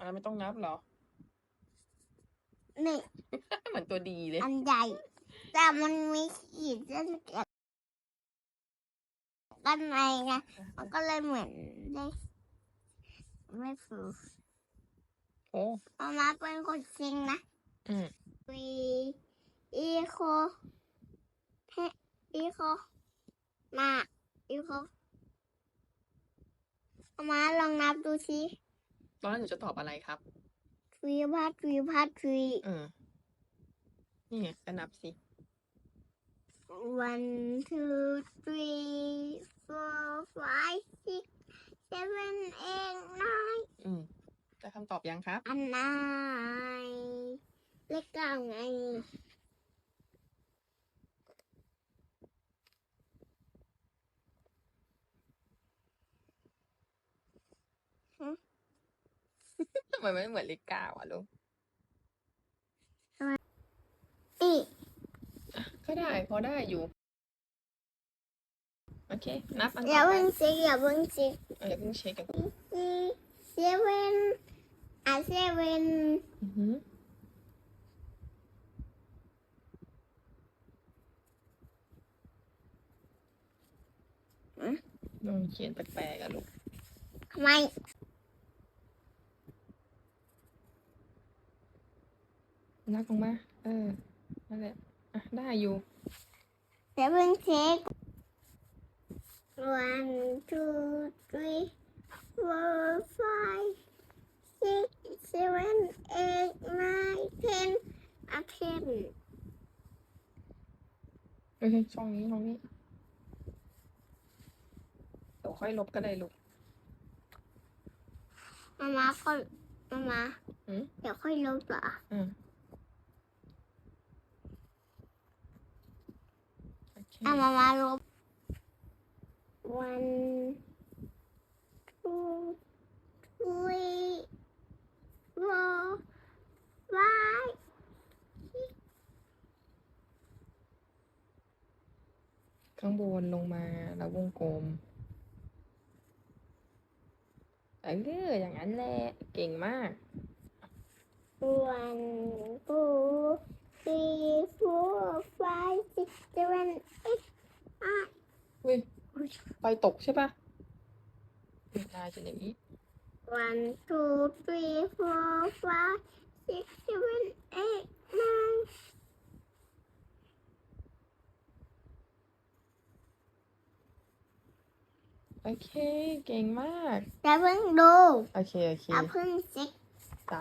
อ่าไม่ต้องนับเหรอ นี่ เหมือนตัวดีเลย อันใหญ่ แต่มันมีขีดเส้นเกี่ยวกันในไงมันก็เลยเหมือนได้ไม่ฟูโอ้มามาเป็นคนจริงนะอืมวีอีโคเฮอีโคมาอีโคมามาลองนับดูสิ ตอนนั้นหนูจะตอบอะไรครับทวีพัดทวีพัดทวีอืมนี่ไงก็นับสิ one two three four five six seven eight nine อืมได้คำตอบยังครับ อันนายเลขเก้าไง ทำไมไม่เหมือนเลขเก้าอะลูกอีก็ได้พอได้อยู่ โอเค นับอันอต่ย่าอไปเพิ่งเช็คอย่าเพิ่งเช็คเอออย่าเพิ่งเช็คกันซีเซเว่นอะเซเว่นอือหืออืมเขียนแปลกๆอะลูกทำไม นับลงมา เออ นั่นแหละ อะ ได้อยู่อย่าเพิ่งเช็ค one two three four five six seven eight nine ten อะ ten เอ้ยช่องนี้ช่องนี้ เดี๋ยวค่อยลบก็ได้ลูก มามาก็มามาหืม เดี๋ยวค่อยลบเหรอ อืมโอ เคอะมามาลบ one two three four five ข้างบนลงมาแล้ววงกลม เอออย่างนั้นแหละ เก่งมาก one two three four five six seven eight nine อุ้ย ไฟตกใช่ปะไม่ได้จะอย่างนี้ one two three four five six seven eight nine โอเค เก่งมาก อย่าเพิ่งดูโอเค โอเคอย่าเพิ่งเช็คจ้ะ